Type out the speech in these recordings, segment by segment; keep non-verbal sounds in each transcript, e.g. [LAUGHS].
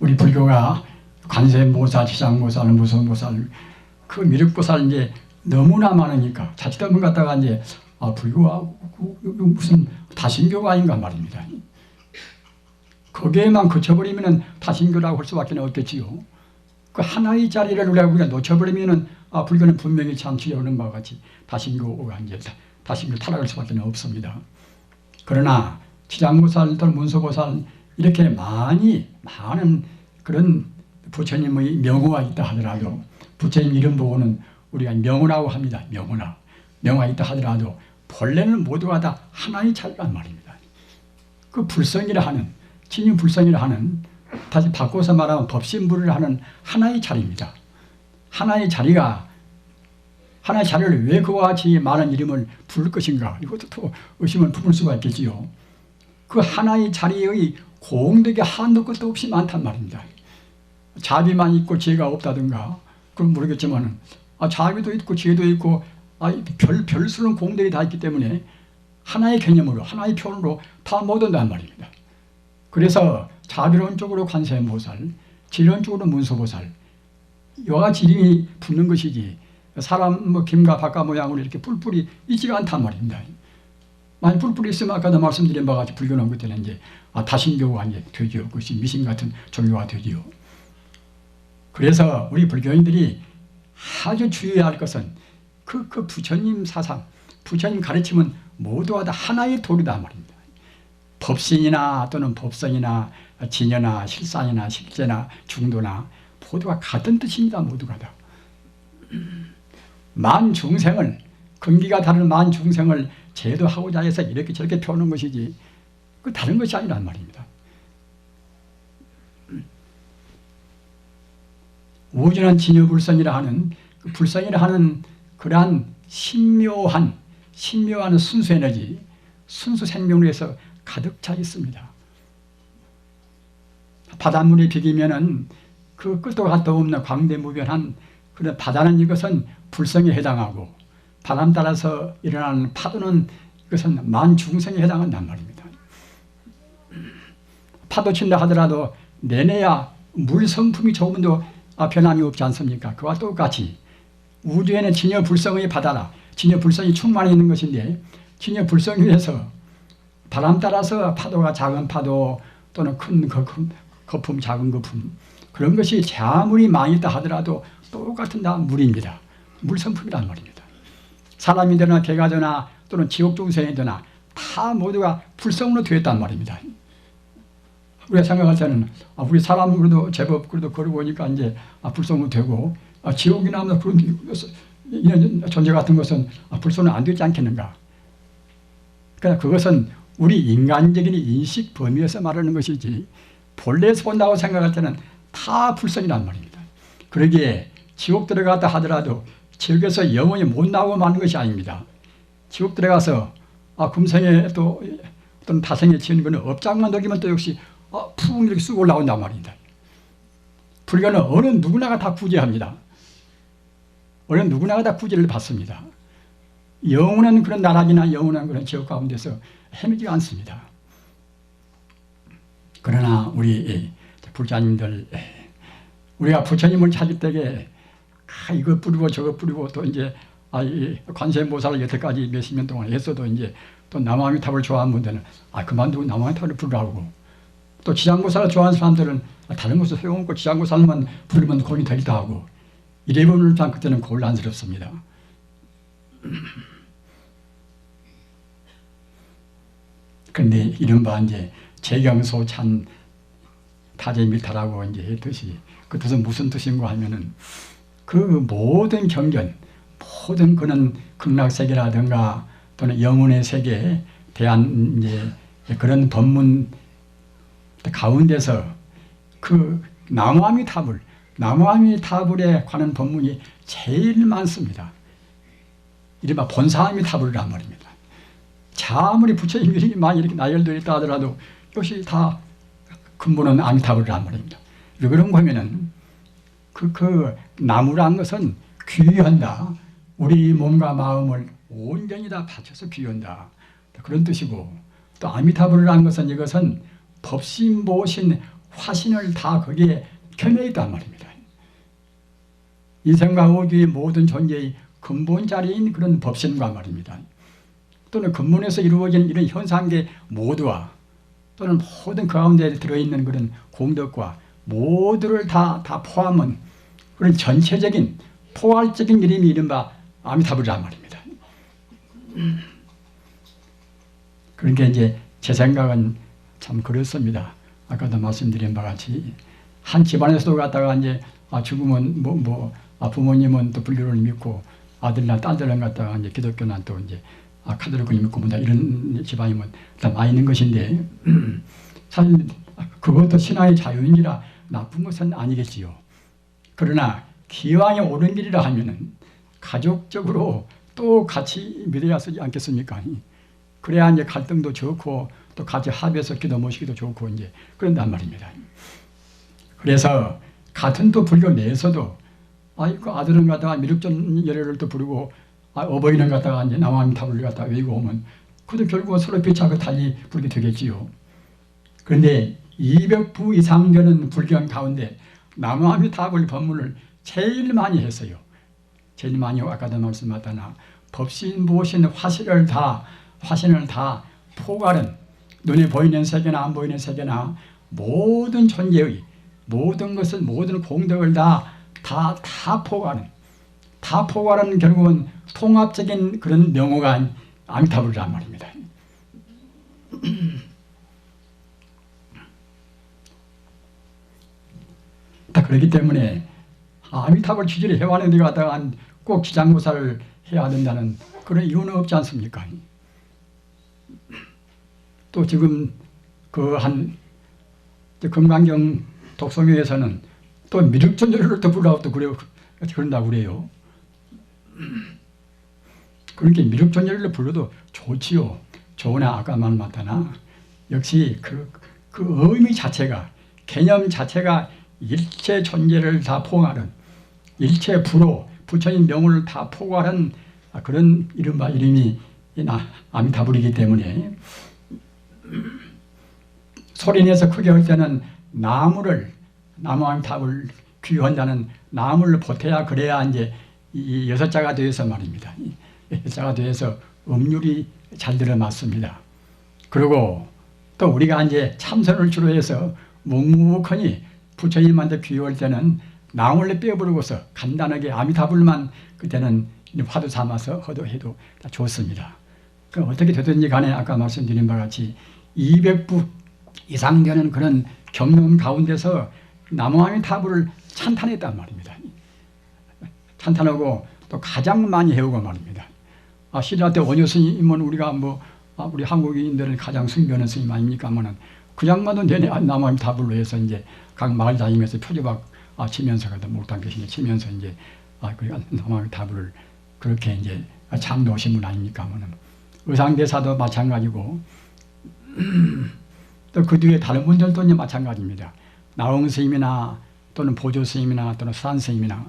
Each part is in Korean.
우리 불교가 관세음보살, 지장보살, 무성보살, 그 미륵보살 이제 너무나 많으니까 자칫 한번 갖다가 이제 아 불교가 무슨 다신교가 아닌가 말입니다. 거기에만 그쳐버리면은 다신교라고 할 수밖에 없겠지요. 그 하나의 자리를 우리가 놓쳐버리면은 아 불교는 분명히 장치려는 바와 같이 다신교가 이제 다- 다신교 타락할 수밖에 없습니다. 그러나 지장보살 또는 문서보살 이렇게 많이 많은 그런 부처님의 명호가 있다 하더라도 부처님 이름 보고는 우리가 명호라고 합니다. 명호나 명호가 있다 하더라도 본래는 모두가 다 하나의 자리란 말입니다. 그 불성이라 하는 진유 불성이라 하는 다시 바꿔서 말하면 법신불을 하는 하나의 자리입니다. 하나의 자리가 하나의 자리를 왜 그와 같이 많은 이름을 부를 것인가 이것도 또 의심을 품을 수가 있겠지요. 그 하나의 자리의 공덕이 한도 끝도 없이 많단 말입니다. 자비만 있고 지혜가 없다든가 그건 모르겠지만 아, 자비도 있고 지혜도 있고 아, 별, 별수는 공덕이 다 있기 때문에 하나의 개념으로 하나의 표현으로 다 모든단 말입니다. 그래서 자비로운 쪽으로 관세음보살, 쪽으로 문서보살 같이 이름이 붙는 것이지 사람 뭐 김과 박과 모양으로 이렇게 뿔뿔이 있지가 않단 말입니다. 만약 뿔뿔이 있으면 아까도 말씀드린 바와 같이 불교는 그 때는 이제 아, 다신교가 이제 되지요. 그것이 미신 같은 종교가 되지요. 그래서 우리 불교인들이 아주 주의해야 할 것은 그, 그 부처님 사상, 부처님 가르침은 모두가 다 하나의 도리다 말입니다. 법신이나 또는 법성이나 진여나 실상이나 실제나 중도나 모두가 같은 뜻입니다. 모두가 다. 만 중생을 근기가 다른 만 중생을 제도하고자 해서 이렇게 저렇게 펴는 것이지 그 다른 것이 아니란 말입니다. 우진한 진여불성이라 하는 그 불성이라 하는 그러한 신묘한 신묘한 순수 에너지 순수 생명력에서 가득 차 있습니다. 바닷물이 비기면은 그 끝도 갔도 없는 광대무변한 그런 바다는 이것은 불성에 해당하고 바람 따라서 일어나는 파도는 이것은 만 중생에 해당한단 말입니다. 파도 친다 하더라도 내내야 물 성품이 조금도 아, 변함이 없지 않습니까? 그와 똑같이 우주에는 진여 불성의 바다라 진여 불성이 충만해 있는 것인데 진여 불성 위에서 바람 따라서 파도가 작은 파도 또는 큰 거품, 거품 작은 거품 그런 것이 자물이 많이 있다 하더라도 똑같은 다 물입니다. 물 성품이란 말입니다. 사람이 되나 개가 되나 또는 지옥 중생이 되나 다 모두가 불성으로 되었단 말입니다. 우리가 생각할 때는 아, 우리 사람은 그래도 제법 그래도 그러고 오니까 이제 아, 불성은 되고 아, 지옥이나 뭐 그런 이런 존재 같은 것은 아, 불성은 안 되지 않겠는가? 그러나 그것은 우리 인간적인 인식 범위에서 말하는 것이지 본래에서 본다고 생각할 때는 다 불성이란 말입니다. 그러기에 지옥 들어갔다 하더라도 지옥에서 영원히 못 나오고 마는 것이 아닙니다. 지옥 들어가서 아, 금생에 또 어떤 다생에 지은 거는 업장만 녹이면 또 역시 아, 푹 이렇게 쑥 올라온단 말입니다. 불교는 어느 누구나가 다 구제합니다. 어느 누구나가 다 구제를 받습니다. 영원한 그런 나락이나 영원한 그런 지옥 가운데서 헤매지 않습니다. 그러나 우리 불자님들 우리가 부처님을 찾을 때에 아, 이거 뿌리고 저거 뿌리고 또 이제 아, 이 관세음보살을 여태까지 몇십 년 동안 했어도 이제 또 남아미탑을 좋아하는 분들은 아 그만두고 남아미탑을 부르라고 또 지장보살을 좋아하는 사람들은 아, 다른 것을 소용없고 지장보살만 부르면 공이 되기도 하고 이래 보면 참 그때는 곤란스럽습니다. 그런데 이른바 이제 재경소 찬 타제밀타라고 이제 했듯이 그 뜻은 무슨 뜻인가 하면은 그 모든 경전, 모든 그는 극락세계라든가 또는 영혼의 세계에 대한 이제 그런 법문 가운데서 그 나무아미 타불, 나무아미 타불에 관한 법문이 제일 많습니다. 이른바 본사아미 타불이란 말입니다. 아무리 부처님 이름이 많이 이렇게 나열되어 있다 하더라도 역시 다 근본은 아미타불이란 말입니다. 왜 그런 거면은 그, 그 나무란 것은 귀한다. 우리 몸과 마음을 온전히 다 바쳐서 귀한다. 그런 뜻이고 또 아미타불이라는 것은 이것은 법신보신 화신을 다 거기에 겸해있단 말입니다. 인생과 우주의 모든 존재의 근본 자리인 그런 법신과 말입니다. 또는 근본에서 이루어지는 이런 현상계 모두와 또는 모든 그 가운데 들어있는 그런 공덕과 모두를 다, 다 포함한 그런 전체적인 포괄적인 이름이 이른바 아미타불이란 말입니다. 그러니까 이제 제 생각은 참 그렇습니다. 아까도 말씀드린 바와 같이 한 집안에서도 갖다가 이제 아 죽으면 뭐, 뭐 아, 부모님은 또 불교를 믿고 아들이나 딸들은 갖다가 이제 기독교나 또 이제 아, 카톨릭을 믿고 뭐다 이런 집안이면 다 많이 있는 것인데 [CLEARS THROAT] 사실 그것도 신화의 자유인이라 나쁜 것은 아니겠지요. 그러나 기왕에 옳은 길이라 하면은 가족적으로 또 같이 믿어야 하지 않겠습니까? 그래야 이제 갈등도 적고 또 같이 합해서 기도 모시기도 좋고 이제 그런단 말입니다. 그래서 같은 또 불교 내에서도 아이고 아들은 갖다가 미륵전 예례를 또 부르고 아, 어버이는 갖다가 이제 남아미타불을 갖다가 외고 오면 그도 결국은 서로 비차고 달리 부르게 되겠지요. 그런데 200부 이상 되는 불경 가운데 남아미타불 법문을 제일 많이 했어요. 제일 많이 아까도 말씀하다나 법신 보신 화신을 다 화신을 다 포괄은 눈에 보이는 세계나 안 보이는 세계나 모든 존재의 모든 것을 모든 공덕을 다 다 다 포괄은 다 포괄은 결국은 통합적인 그런 명호가 아미타불이란 말입니다. [CLEARS THROAT] 다 그렇기 때문에 아미타불 취지를 해와는 데 갖다가 꼭 기장고사를 해야 된다는 그런 이유는 없지 않습니까? 또 지금 그 한 금강경 독성회에서는 또또 불러고 또 그래요. 그런다고 그래요. 그러니까 미륵전열을 불러도 좋지요. 좋으나 아까 말했다나 역시 그, 그 의미 자체가 개념 자체가 일체 존재를 다 포괄하는 일체 부로 부처님 명을 다 포괄한 그런 이른바 이름이 아미타불이기 때문에 소리내서 크게 할 때는 나무를 나무아미타불 귀한다는 나무를 보태야 그래야 이제 이 여섯 자가 되어서 말입니다. 여섯 자가 되어서 음률이 잘 들어맞습니다. 그리고 또 우리가 이제 참선을 주로 해서 묵묵하니 부처님한테 귀할 때는 나무를 빼버리고서 간단하게 아미타불만 그때는 화두 삼아서 허도 해도 다 좋습니다. 그 어떻게 되든지 간에 아까 말씀드린 바와 같이 200부 이상 되는 그런 경험 가운데서 나무아미타불을 찬탄했단 말입니다. 찬탄하고 또 가장 많이 해오고 말입니다. 아, 신라 때 원효 스님은 우리가 뭐 아, 우리 한국인들을 가장 숭배하는 스님 아닙니까만은 그 양반도 내내 나무아미 타불로 해서 이제 각 마을 다니면서 표지박 아, 치면서 가다 목당 계시네 치면서 이제 아, 그 나무아미 타불을 그렇게 이제 참 놓으신 분 아닙니까만은 의상대사도 마찬가지고 [CLEARS THROAT] 또 그 뒤에 다른 분들도 이제 마찬가지입니다. 나홍 스님이나 또는 보조 스님이나 또는 서산 스님이나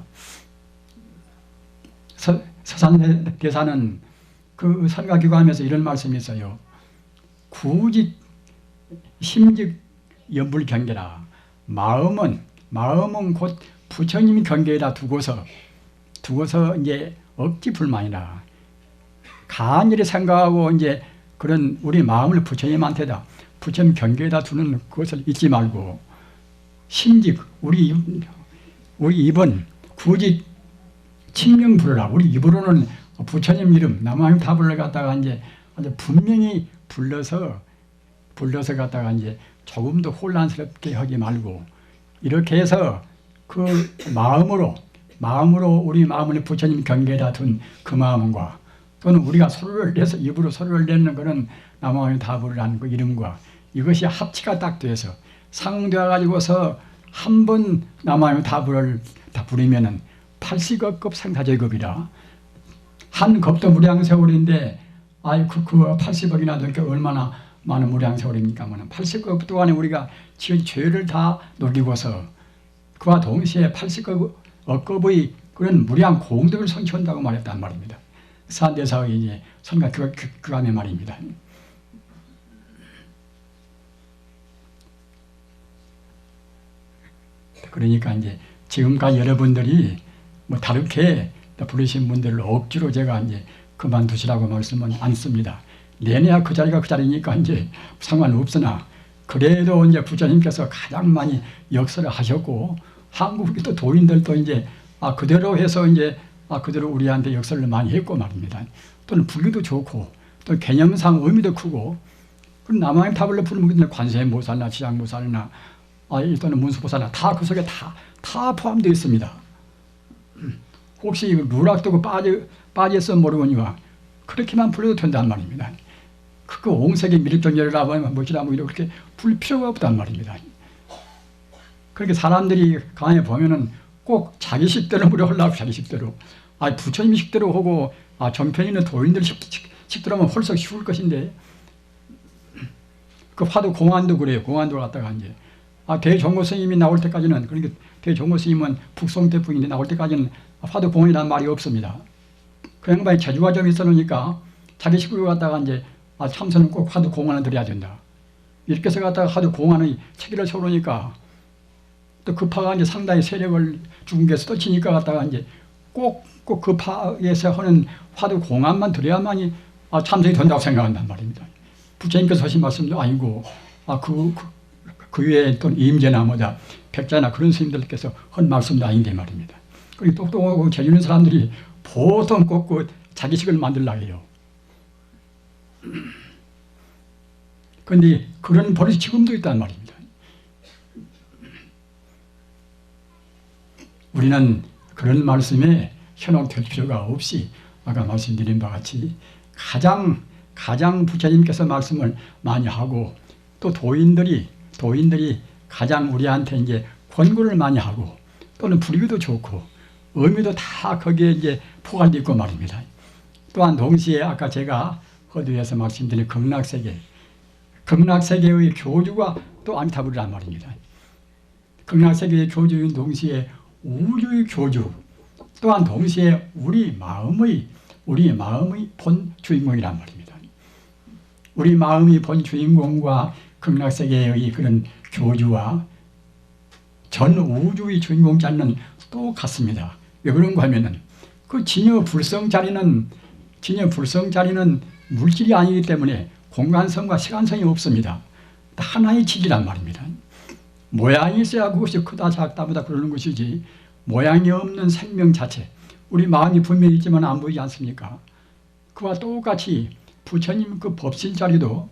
서, 서산 대사는 그 선가기관하면서 이런 말씀이 있어요. 구직 심직 연불 경계라. 마음은 마음은 곧 부처님이 경계에다 두고서 두고서 이제 억지 불만이라. 간절히 생각하고 이제 그런 우리 마음을 부처님한테다 부처님 경계에다 두는 그것을 잊지 말고 심직 우리 우리 입은 굳이 친명 부르라. 우리 입으로는 부처님 이름 남아님 다 불러 갖다가 이제 분명히 불러서 불러서 갖다가 이제 조금도 혼란스럽게 하지 말고 이렇게 해서 그 마음으로 마음으로 우리 마음을 부처님 경계에다 둔 그 마음과 또는 우리가 소리를 내서 입으로 소리를 내는 그런 남아의 답을 그 이름과 이것이 합치가 딱 돼서 상응되어 가지고서 한 번 남아의 답을 다 부리면은 80억급 상사제급이라 한 급도 무량세월인데 아이 그, 그 80억이나 되니까 얼마나 많은 무량세월입니까? 80급 동안에 우리가 지은 죄를 다 녹이고서 그와 동시에 80억급의 그런 무량 공덕을 성취한다고 말했단 말입니다. 산대사의 이제 선가 교감의 말입니다. 그러니까 이제 지금까지 여러분들이 뭐 다르게 부르신 분들을 억지로 제가 이제 그만두시라고 말씀은 안 씁니다. 내내야 그 자리가 그 자리니까 이제 상관없으나 그래도 이제 부처님께서 가장 많이 역사를 하셨고 한국의 또 도인들도 이제 아 그대로 해서 이제 아 그대로 우리한테 역사를 많이 했고 말입니다. 또는 불교도 좋고 또 개념상 의미도 크고 그럼 남한의 타블로 부르면 관세음보살나 지장보살이나 아, 또는 문수보살이나 다 그 속에 다, 다 포함되어 있습니다. 혹시 누락도 그 빠져, 빠져서 모르거니와 그렇게만 불러도 된단 말입니다. 그 옹색의 밀입정열이라고 하면 뭐지라 뭐 이렇게 불 필요가 없단 말입니다. 그렇게 사람들이 강에 보면은 꼭 자기 식대로 [LAUGHS] 무려하려고 자기 식대로. 아, 부처님 식대로 하고, 아, 정편이는 도인들 식, 식, 대로 하면 훨씬 쉬울 것인데, 그 화두 공안도 그래요. 공안도 갖다가 이제, 아, 대종고 스님이 나올 때까지는, 그러니까 대종고 스님은 북송 대풍인데 나올 때까지는 화두 공이라는 말이 없습니다. 그 양반이 재주가 좀 있어 놓으니까 자기 식구를 갖다가 이제, 아, 참선은 꼭 화두 공안을 드려야 된다. 이렇게 해서 갖다가 하도 공안의 체계를 세우니까 또 급파가 이제 상당히 세력을 중국에서 떠치니까 갖다가 이제 꼭, 꼭 급파에서 하는 화두 공안만 드려야만이 아, 참선이 된다고 생각한단 말입니다. 부처님께서 하신 말씀도 아니고, 아, 그, 그, 그 외에 또 임재나 뭐다, 백자나 그런 스님들께서 한 말씀도 아닌데 말입니다. 그리고 똑똑하고 재주있는 사람들이 보통 꼭그 자기식을 만들려고 해요. 그런데 그런 버릇이 지금도 있단 말입니다. 우리는 그런 말씀에 현혹될 필요가 없이 아까 말씀드린 바 같이 가장 가장 부처님께서 말씀을 많이 하고 또 도인들이 도인들이 가장 우리한테 이제 권고를 많이 하고 또는 불교도 좋고 의미도 다 거기에 이제 포괄되어 있고 말입니다. 또한 동시에 아까 제가 허두에서 말씀드린 극락세계 극락세계의 교주가 또 아미타불이란 말입니다. 극락세계의 교주인 동시에 우주의 교주 또한 동시에 우리 마음의 우리 마음의 본 주인공이란 말입니다. 우리 마음이 본 주인공과 극락세계의 그런 교주와 전 우주의 주인공 자리는 똑같습니다. 왜 그런가 하면은 그 진여 불성 자리는 진여 불성 자리는 물질이 아니기 때문에 공간성과 시간성이 없습니다. 하나의 질이란 말입니다. 모양이 있어야 그것이 크다 작다보다 그러는 것이지 모양이 없는 생명 자체 우리 마음이 분명히 있지만 안 보이지 않습니까? 그와 똑같이 부처님 그 법신 자리도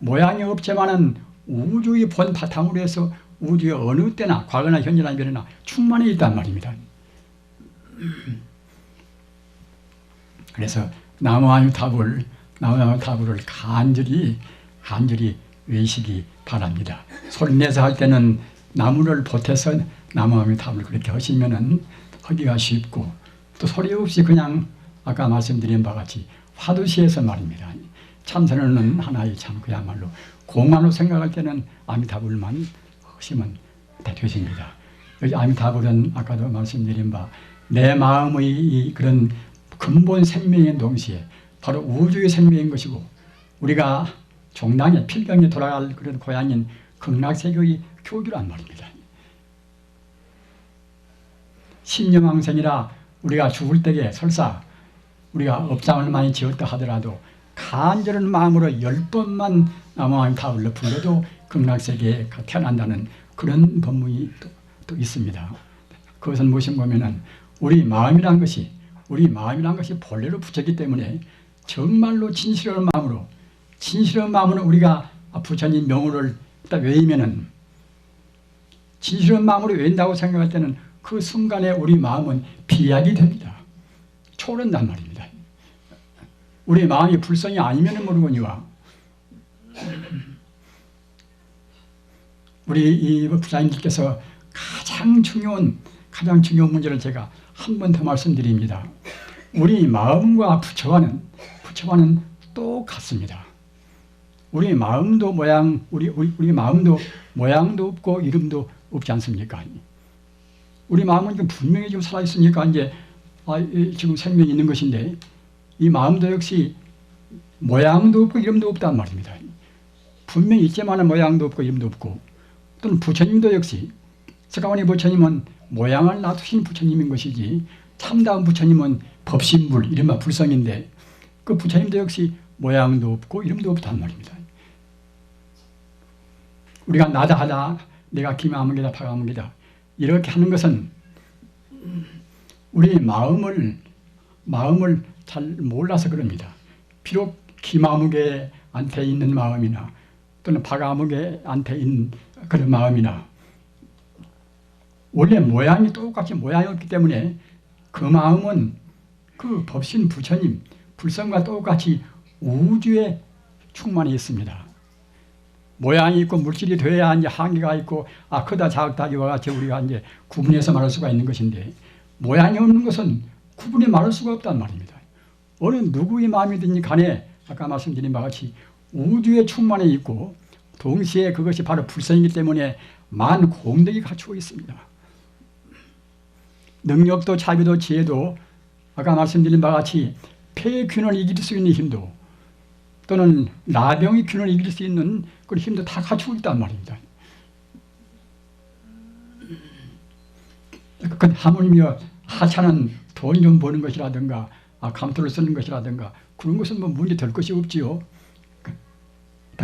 모양이 없지만은 우주의 본 바탕으로 해서 우주의 어느 때나 과거나 현재나 미래나 충만해 있단 말입니다. 그래서 나무아유 답을 나무아유 답을 간절히 간절히 외시기 바랍니다. 소리내서 할 때는 나무를 보태서 나무아유 답을 그렇게 하시면은 하기가 쉽고 또 소리 없이 그냥 아까 말씀드린 바 같이 화두시에서 말입니다. 참선은 하나의 참 그야말로 공안으로 생각할 때는 아미타불만 하시면 다 되십니다. 여기 아미타불은 아까도 말씀드린 바 내 마음의 그런 근본 생명인 동시에 바로 우주의 생명인 것이고 우리가 종당에 필경에 돌아갈 그런 고향인 극락세계의 교주란 말입니다. 신념왕생이라 우리가 죽을 때에 설사 우리가 업장을 많이 지었다 하더라도 간절한 마음으로 열 번만 남아왕 타올로 불러도 극락세계에 태어난다는 그런 법문이 또, 또 있습니다. 그것은 무엇인가 하면은 우리 마음이란 것이 우리 마음이란 것이 본래로 붙였기 때문에 정말로 진실한 마음으로 진실한 마음으로 우리가 부처님 명호를 딱 외우면은 진실한 마음으로 외운다고 생각할 때는 그 순간에 우리 마음은 비약이 됩니다. 초른단 말입니다. 우리 마음이 불성이 아니면 모르거니와 우리 이 부장님께서 가장 중요한 가장 중요한 문제를 제가 한 번 더 말씀드립니다. 우리 마음과 부처와는 부처와는 똑같습니다. 우리 마음도 모양 우리 우리 우리 마음도 모양도 없고 이름도 없지 않습니까? 우리 마음은 지금 분명히 지금 살아 있으니까 이제 아, 지금 생명이 있는 것인데 이 마음도 역시 모양도 없고 이름도 없단 말입니다. 분명히 있지만 모양도 없고 이름도 없고 또는 부처님도 역시 석가모니 부처님은 모양을 놔두신 부처님인 것이지 참다운 부처님은 법신불 이른바 불성인데 그 부처님도 역시 모양도 없고 이름도 없단 말입니다. 우리가 나다 하다 내가 기마무게다 파가무게다 이렇게 하는 것은 우리 마음을 마음을 잘 몰라서 그럽니다. 비록 기마무게한테 있는 마음이나 또는 파가무게한테 있는 그런 마음이나 원래 모양이 똑같이 모양이 없기 때문에 그 마음은 그 법신 부처님 불성과 똑같이 우주에 충만해 있습니다. 모양이 있고 물질이 돼야 이제 한계가 있고 아 크다 작다 이와 같이 우리가 이제 구분해서 말할 수가 있는 것인데 모양이 없는 것은 구분해 말할 수가 없단 말입니다. 어느 누구의 마음이든지 간에 아까 말씀드린 바와 같이 우주에 충만해 있고 동시에 그것이 바로 불성이기 때문에 만 공덕이 갖추고 있습니다. 능력도 자비도 지혜도 아까 말씀드린 바와 같이 폐균을 이길 수 있는 힘도 또는 나병의 균을 이길 수 있는 그런 힘도 다 갖추고 있단 말입니다. 그 하물며 하찮은 돈 좀 버는 것이라든가 아, 감투를 쓰는 것이라든가 그런 것은 뭐 문제 될 것이 없지요. 그,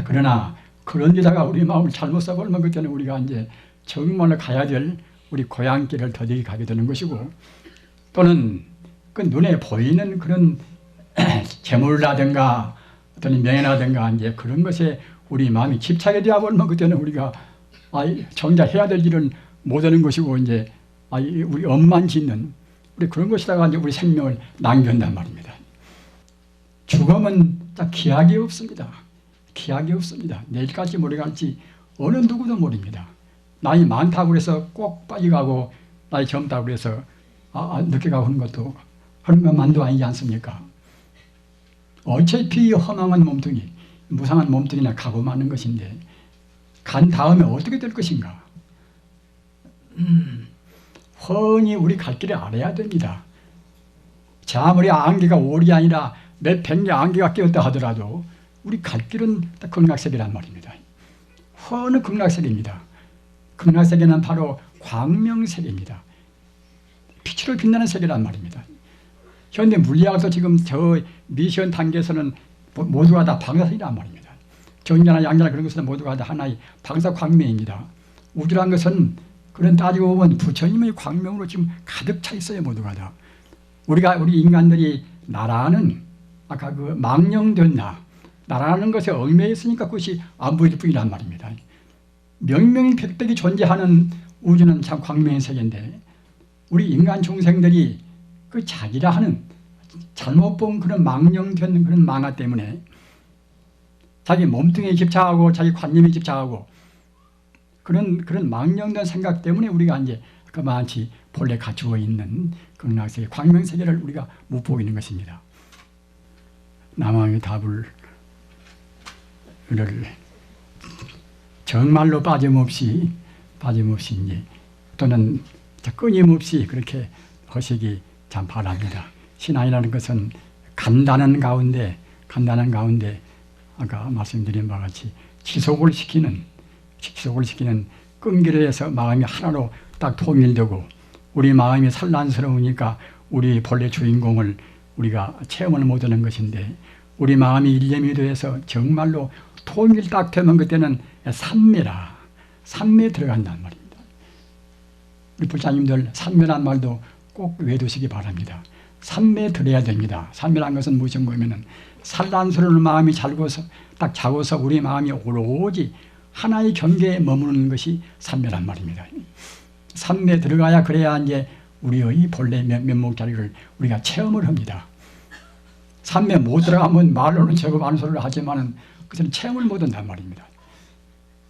그러나 그런 데다가 우리 마음을 잘못 써버리면 그때는 우리가 이제 정말로 가야 될 우리 고향길을 더디게 가게 되는 것이고 또는 그 눈에 보이는 그런 [CLEARS THROAT] 재물이라든가 어떤 명예라든가 이제 그런 것에 우리 마음이 집착이 되어 버리면 그때는 우리가 아 정작 해야 될 일은 못 하는 것이고 이제 아 우리 엄만 짓는 우리 그런 것이다가 이제 우리 생명을 낭비한단 말입니다. 죽음은 딱 기약이 없습니다. 기약이 없습니다. 내일까지 모레갈지 어느 누구도 모릅니다. 나이 많다고 해서 꼭 빨리 가고 나이 젊다고 해서 아, 아, 늦게 가고 하는 것도 하는 것만도 아니지 않습니까? 어차피 허망한 몸뚱이, 무상한 몸뚱이나 가고 마는 것인데 간 다음에 어떻게 될 것인가? 음, 훤히 우리 갈 길을 알아야 됩니다. 아무리 안개가 오리 아니라 몇 백리 안개가 끼었다 하더라도 우리 갈 길은 극락세계란 말입니다. 훤히 극락세계입니다. 극락세계는 바로 광명세계입니다. 빛으로 빛나는 세계란 말입니다. 현대 물리학도 지금 저 미션 단계에서는 모두가 다 방사선이란 말입니다. 정자나 양자나 그런 것은 모두가 다 하나의 방사 광명입니다. 우주란 것은 그런 따지고 보면 부처님의 광명으로 지금 가득 차 있어요 모두가 다. 우리가 우리 인간들이 나라는 아까 그 망령된 나 나라는 것에 얽매여 있으니까 그것이 안 보일 뿐이란 말입니다. 명명이 백백이 존재하는 우주는 참 광명의 세계인데 우리 인간 중생들이 그 자기라 하는 잘못 본 그런 망령된 그런 망화 때문에 자기 몸뚱이에 집착하고 자기 관념에 집착하고 그런 그런 망령된 생각 때문에 우리가 이제 그만치 본래 갖추고 있는 극락세계 광명 세계를 우리가 못 보고 있는 것입니다. 남왕의 답을 정말로 빠짐없이 빠짐없이 이제 또는 끊임없이 그렇게 하시기 참 바랍니다. 신앙이라는 것은 간단한 가운데 간단한 가운데 아까 말씀드린 바와 같이 지속을 시키는 지속을 시키는 끈기를 해서 마음이 하나로 딱 통일되고 우리 마음이 산란스러우니까 우리 본래 주인공을 우리가 체험을 못하는 것인데 우리 마음이 일념이 되어서 정말로 통일 딱 되면 그때는 삼매라 삼매 들어간단 말입니다. 우리 불자님들 삼매란 말도 꼭 외두시기 바랍니다. 삼매 들어야 됩니다. 삼매란 것은 무슨 거면은 산란스러운 마음이 잘고서 딱 자고서 우리 마음이 오로지 하나의 경계에 머무는 것이 삼매란 말입니다. 삼매 들어가야 그래야 이제 우리의 본래 면목 자리를 우리가 체험을 합니다. 삼매 못 들어가면 말로는 저거 많은 소리를 하지만은 그것은 체험을 못 한단 말입니다.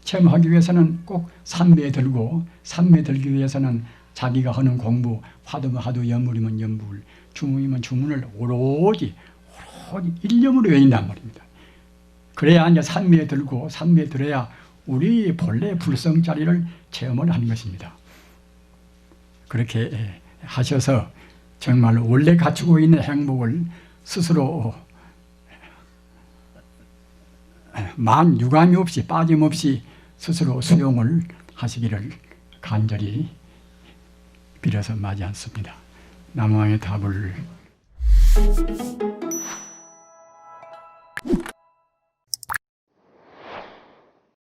체험하기 위해서는 꼭 삼매 들고 삼매 들기 위해서는 자기가 하는 공부 화두면 화두 연물이면 연물 주문이면 주문을 오로지 오로지 일념으로 외인단 말입니다. 그래야 이제 산미에 들고 산미에 들어야 우리 본래 불성 자리를 체험을 하는 것입니다. 그렇게 하셔서 정말 원래 갖추고 있는 행복을 스스로 만 유감이 없이 빠짐없이 스스로 수용을 하시기를 간절히 빌어서 맞이 않습니다. 남왕의 답을